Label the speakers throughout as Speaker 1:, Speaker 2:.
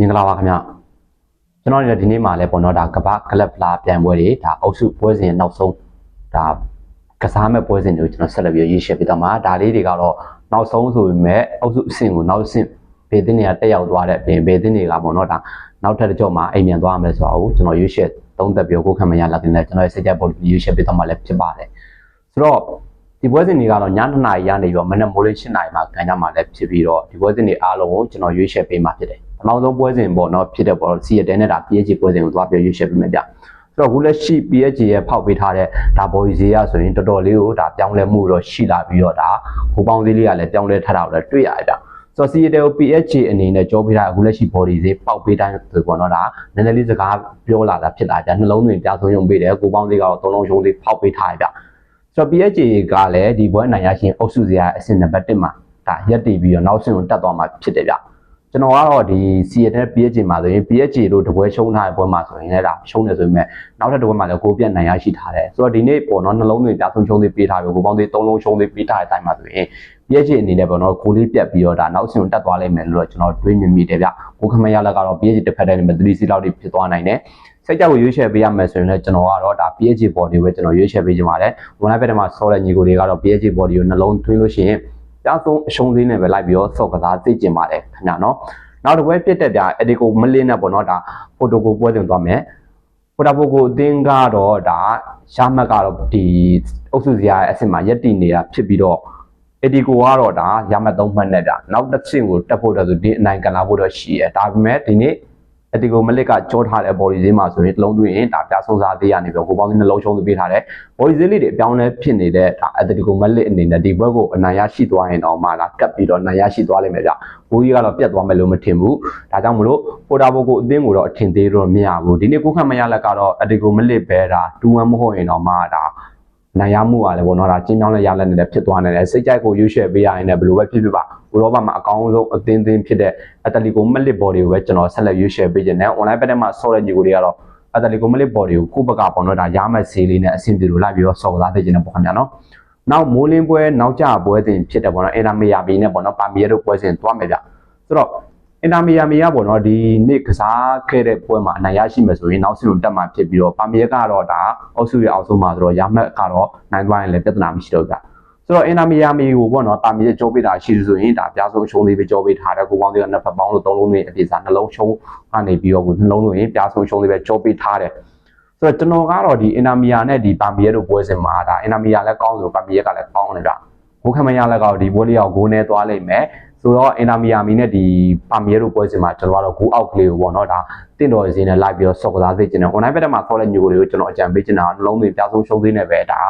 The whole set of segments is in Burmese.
Speaker 1: မင်္ဂလာပါခင်ဗျကျွန်တော်တို့ဒီနေ့မှာလည်းပေါ့နော်ဒါကပ္ပကလပ်ဖလာပြိုင်ပွဲတွေဒါအုပ်စုပွဲစဉ်နောက်ဆုံးဒါကစားမဲ့ပွဲစဉ်တွေကိုကျွန်တော်ဆက်လက်ပြီးရေးရှင်းပေးတော့မှာဒါလေးတွေကတော့နောက်ဆုံးဆိုပေမဲ့အုပ်စုအဆင့်ကိုနောက်အဆင့်ဘေးတင်းတွေကတက်ရောက်သွားတဲ့အပြင်ဘေးတင်းတွေကပေါ့နော်ဒါနောက်ထပ်တစ်ကြော့မှာအိမ်မြန်သွားမယ်ဆိုတော့ကျွန်တော်ရေးရှင်းသုံးသက်ပြီးကိုခံမရလာတဲ့ကျွန်တော်ရဲ့စိတ်ကြက်ပေါ်ရေးရှင်းပေးတော့မှာလည်းဖြစ်ပါတယ်ဆိုတော့ဒီပွဲစဉ်တွေကတော့ည2နာရီရနေပြီးတော့မနက်မိုးလေး7နာရီမှာခံကြမှာလည်းဖြစ်ပြီးတော့ဒီပွဲစဉ်တွေအားလုံးကိုကျွန်တော်ရွေးချယ်ပေးမှာဖြစ်တယ်။ နောက်ဆုံးပွဲစဉ်ပေါ့နော်ဖြစ်တဲ့ပေါ့စီရတဲနဲ့ဒါ PHG ပွဲစဉ်ကိုသွားပြီးရွေးချယ်ပေးမယ်ဗျ။ဆိုတော့အခုလက်ရှိ PHG ရဲ့ဖောက်ပေးထားတဲ့ဒါဘော်ဒီဈေးရဆိုရင်တော်တော်လေးကိုဒါပြောင်းလဲမှုတော့ရှိလာပြီးတော့ဒါဟိုပေါင်းဈေးလေးကလည်းပြောင်းလဲထားတာကိုလည်းတွေ့ရတယ်ဗျ။ဆိုတော့ CATL ကို PHG အနေနဲ့ကြောပေးတာအခုလက်ရှိ body ဈေးပေါက်ပေးတိုင်းဆိုပေါ့နော်ဒါနည်းနည်းလေးစကားပြောလာတာဖြစ်လာကြနှလုံးသွင်းပြဆုံးရုံပေးတယ်ကိုပေါင်းဈေးကတော့သုံးလုံးရှုံးဈေးဖောက်ပေးထားရဗျ။ဆိုတော့ PHG ကလည်းဒီဘွဲနိုင်ရရှင်အုပ်စုစရာအဆင့်နံပါတ်1မှာဒါရက်တည်ပြီးတော့နောက်ဆင့်ကိုတက်သွားမှာဖြစ်တယ်ဗျ ကျွန်တော်ကတော့ဒီ CA နဲ့ PHG မှာဆိုရင် PHG တို့တပွဲရှုံးထားတဲ့ပွဲမှာဆိုရင်လည်းဒါရှုံးတယ်ဆိုပေမဲ့နောက်ထပ်တစ်ပွဲမှာလည်းကိုပြတ်နိုင်ရရှိထားတယ်ဆိုတော့ဒီနေ့ပေါ့နော်နှလုံးသွင်းပြဆုံးရှုံးသေးပေးထားပြီးကိုပေါင်းသေး3လုံးရှုံးသေးပေးထားတဲ့အတိုင်းမှာဆိုရင် PHG အနေနဲ့ပေါ့နော်ကိုလေးပြတ်ပြီးတော့ဒါနောက်ဆင့်ကိုတက်သွားလိမ့်မယ်လို့ကျွန်တော်တွေးမြင်မိတယ်ဗျကိုခမရလက်ကတော့ PHG တစ်ဖက်တည်းနဲ့3စီလောက်တွေဖြစ်သွားနိုင်တယ်စိတ်ကြောက်ကိုရွေးချယ်ပေးရမယ်ဆိုရင်လည်းကျွန်တော်ကတော့ဒါ PHG body ကိုကျွန်တော်ရွေးချယ်ပေးချင်ပါတယ်။ online ဘက်မှာဆော်တဲ့ညီကိုတွေကတော့ PHG body ကိုနှလုံးသွင်းလို့ရှိရင် ကြောက်ဆုံးအရှုံးသေးနဲ့ပဲလိုက်ပြီးတော့ဆော့ကစားသိကျင်ပါတယ်ခင်ဗျာနော်။နောက်တစ်ပွဲပြစ်တဲ့ပြအဒီကိုမလင်းနဲ့ပေါ့နော်ဒါဖိုတိုကိုပွဲတင်သွားမယ်။ဖိုတာပိုကိုအသင်းကတော့ဒါရှားမက်ကတော့ဒီအုပ်စုစရာအဆင့်မှာရက်တည်နေတာဖြစ်ပြီးတော့အဒီကိုကတော့ဒါရမတ်သုံးမှတ်နဲ့ဗျနောက်တစ်ဆင့်ကိုတက်ဖို့တော့ဆိုဒီအနိုင်ကန်လာဖို့တော့ရှိတယ်ဒါပေမဲ့ဒီနေ့ အတီကိုမလစ်ကကြောထားတဲ့ body ဈေးမှာဆိုရင်တစ်လုံးသွင်းရင်ဒါပြဆုံးစားသေးရနေပြီးကိုပေါင်းနှလုံးရှုံးပေးထားတယ် body ဈေးလေးတွေအပြောင်းလဲဖြစ်နေတဲ့ဒါအတီကိုမလစ်အနေနဲ့ဒီဘက်ကိုအနိုင်ရရှိသွားရင်တော့မှလာကပ်ပြီးတော့နိုင်ရရှိသွားလိမ့်မယ်ဗျဘိုးကြီးကတော့ပြတ်သွားမယ်လို့မထင်ဘူးဒါကြောင့်မလို့ပိုတာဘိုကိုအသင်းကိုတော့အထင်သေးတော့မရဘူးဒီနေ့ကိုခန့်မရလက်ကတော့အတီကိုမလစ်ပဲဒါ2-1မဟုတ်ရင်တော့မှဒါ နိုင်ရမှုကလည်းပေါ့နော်ဒါကျင်းကြောင်းလည်းရလက်နေတယ်ဖြစ်သွားနေတယ်စိတ်ကြိုက်ကိုရွေးချယ်ပေးရရင်လည်းဘယ်လိုပဲဖြစ်ဖြစ်ပါဥရောပမှာအကောင်းဆုံးအသင်းသင်းဖြစ်တဲ့အက်တလီကိုမလစ်ဘော်ဒီကိုပဲကျွန်တော်ဆက်လက်ရွေးချယ်ပေးခြင်းနဲ့ online ဘက်ထဲမှာဆော့တဲ့ညီကိုတွေကတော့အက်တလီကိုမလစ်ဘော်ဒီကိုကိုယ့်ဘက်ကပေါ့နော်ဒါရမဲ့ဈေးလေးနဲ့အဆင်ပြေလို့လိုက်ပြီးတော့ဆော့ကစားပေးခြင်းနဲ့ပေါ့ခင်ဗျာနော်နောက်မိုးလင်းပွဲနောက်ကျပွဲစဉ်ဖြစ်တယ်ပေါ့နော်အင်တာမီယာဘီနဲ့ပေါ့နော်ပါမီယာတို့ပွဲစဉ်သွားမယ်ဗျဆိုတော့ အင်တာမီယာမီယာပေါ့နော်ဒီနေ့ကစားခဲ့တဲ့ပွဲမှာအနိုင်ရရှိမယ်ဆိုရင်နောက်ဆင့်ကိုတက်မှာဖြစ်ပြီးတော့ပါမီယာကတော့ဒါအောက်စုရအောင်ဆုံးမှာဆိုတော့ရမက်ကတော့နိုင်သွားရင်လည်းပြဿနာမရှိတော့ဗျဆိုတော့အင်တာမီယာမီကိုပေါ့နော်ပါမီယာကြောပေးတာရှိလို့ဆိုရင်ဒါပြားဆုံးရှုံးလေးပဲကြောပေးထားတယ်ကိုပေါင်းတွေကနှစ်ဖက်ပေါင်းလို့သုံးလုံးတွေအပြေစားနှလုံးရှုံးကနေပြီးတော့ကိုနှလုံးတွေပြားဆုံးရှုံးလေးပဲကြောပေးထားတယ်ဆိုတော့ကျွန်တော်ကတော့ဒီအင်တာမီယာနဲ့ဒီပါမီယာတို့ပွဲစဉ်မှာဒါအင်တာမီယာလည်းကောင်းဆိုပါမီယာကလည်းကောင်းတယ်ဗျဘိုးခမရလည်းကောက်ဒီပွဲလေးအောင်ဂိုးနဲ့သွားလိမ့်မယ် ဆိုတော့အင်တာမီယာမီနဲ့ဒီပါမီယာတို့ပွဲစဉ်မှာကျွန်တော်ကတော့ဂိုးအောက်ကလေးကိုပေါ့နော်ဒါတင့်တော်စင်းနဲ့လိုက်ပြီးတော့ဆော့ကစားစေချင်တယ် online ဘက်မှာခေါ်တဲ့ညိုတွေကိုကျွန်တော်အကြံပေးချင်တာနှလုံးသွင်းပြဆုံးရှုံးသေးနေပဲဒါ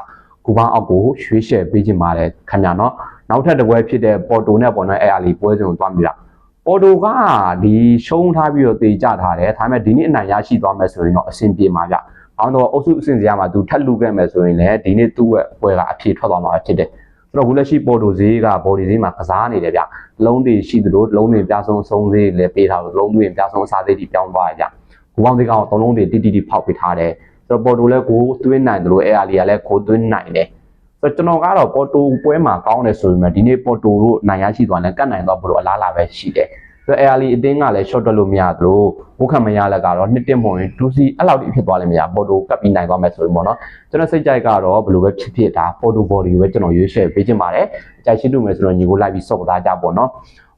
Speaker 1: ကူပန်းအောက်ကိုရွှေ့ရှယ်ပေးချင်ပါတယ်ခင်ဗျာနော်နောက်ထပ်တစ်ပွဲဖြစ်တဲ့ပေါ်တိုနဲ့ပေါ့နော်အဲ့အလီပွဲစဉ်ကိုသွားမြတာပေါ်တိုကဒီရှုံးထားပြီးတော့တေကြထားတယ်ဒါပေမဲ့ဒီနေ့အနိုင်ရရှိသွားမယ်ဆိုရင်တော့အဆင်ပြေမှာဗျအောင်တော့အုပ်စုအဆင့်စရာမှာသူထပ်လူခဲ့မယ်ဆိုရင်လည်းဒီနေ့သူ့ရဲ့ပွဲကအဖြေထွက်သွားမှာဖြစ်တယ် ဆိုတော့ခုလက်ရှိပေါ်တိုဈေးကဘော်ဒီဈေးမှာကစားနေတယ်ဗျလုံးတွေရှိသလိုလုံးတွေပြဆုံးဆုံးဈေးလည်းပေးထားလို့လုံးတွေပြဆုံးစားဈေးတွေပြောင်းသွားကြဘူပေါင်းဈေးကောင်သုံးလုံးတွေတိတိတိဖောက်ပေးထားတယ်ဆိုတော့ပေါ်တိုလည်းကိုသွင်းနိုင်တယ်လို့အဲအားလီကလည်းကိုသွင်းနိုင်တယ်ဆိုတော့ကျွန်တော်ကတော့ပေါ်တိုပွဲမှာကောင်းတယ်ဆိုပေမဲ့ဒီနေ့ပေါ်တိုတို့နိုင်ရရှိသွားတယ်ကတ်နိုင်တော့ဘလို့အလားလာပဲရှိတယ် ဆိုတော့အဲအားလီအတင်းကလည်း short တက်လို့မရသလိုဘုခမရလက်ကတော့နှစ်တင်ပုံရင် 2C အဲ့လောက်ထိဖြစ်သွားလိမ့်မယ်ပေါ်တိုကပ်ပြီးနိုင်သွားမယ်ဆိုရင်ပေါ့နော်ကျွန်တော်စိတ်ကြိုက်ကတော့ဘလို့ပဲဖြစ်ဖြစ်ဒါပေါ်တို body ကိုပဲကျွန်တော်ရွေးချယ်ပေးချင်ပါတယ်အကြိုက်ရှိလို့မယ်ဆိုတော့ညီကိုလိုက်ပြီးစော့သားကြပေါ့နော်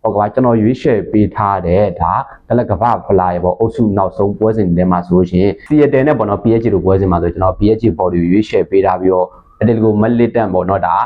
Speaker 1: ဟောကကျွန်တော်ရွေးချယ်ပေးထားတဲ့ဒါကလကပဖလာရေပေါ့အုပ်စုနောက်ဆုံးပွဲစဉ်ထဲမှာဆိုလို့ရှိရင် Seattle နဲ့ပေါ့နော် PHG တို့ပွဲစဉ်မှာဆိုကျွန်တော် PHG body ကိုရွေးချယ်ပေးထားပြီးတော့အတယ်ကိုမလစ်တန်ပေါ့နော်ဒါ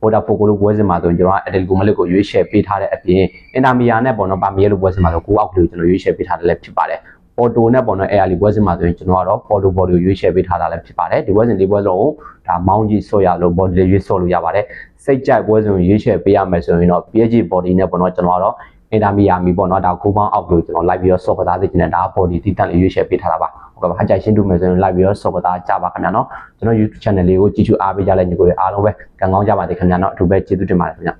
Speaker 1: ပေါ်တာဖိုကိုလိုပွဲစဉ်မှာဆိုရင်ကျွန်တော်ကအတယ်ကိုမလစ်ကိုရွေးချယ်ပေးထားတဲ့အပြင်အင်တာမီယာနဲ့ပေါ့နော်ပါမီယာလိုပွဲစဉ်မှာဆိုကိုအောက်ကိုကျွန်တော်ရွေးချယ်ပေးထားတယ်လည်းဖြစ်ပါတယ်ပေါ်တိုနဲ့ပေါ့နော်အဲအားလီပွဲစဉ်မှာဆိုရင်ကျွန်တော်ကတော့ပေါ်တိုဘော်ဒီကိုရွေးချယ်ပေးထားတာလည်းဖြစ်ပါတယ်ဒီပွဲစဉ်ဒီပွဲလုံးဒါမောင်းကြီးဆော့ရလို့ဘော်ဒီလေးရွေးဆော့လို့ရပါတယ်စိတ်ကြိုက်ပွဲစဉ်ကိုရွေးချယ်ပေးရမယ်ဆိုရင်တော့ PHG body နဲ့ပေါ့နော်ကျွန်တော်ကတော့အင်တာမီယာမီပေါ့နော်ဒါကိုပေါင်းအောက်လို့ကျွန်တော်လိုက်ပြီးတော့ဆော့ကစားစေချင်တယ်ဒါ body တီတန်လေးရွေးချယ်ပေးထားတာပါ ဟုတ်ကဲ့ပါအကြိုက်ရှင်းတူမယ်ဆိုရင်လိုက်ပြီးတော့ဆော့ကစားကြပါခင်ဗျာနော်ကျွန်တော် YouTube channel လေးကိုကြည့်ချူအားပေးကြတဲ့ညီကိုတွေအားလုံးပဲကံကောင်းကြပါစေခင်ဗျာနော်အထူးပဲကျေးဇူးတင်ပါတယ်ခင်ဗျာ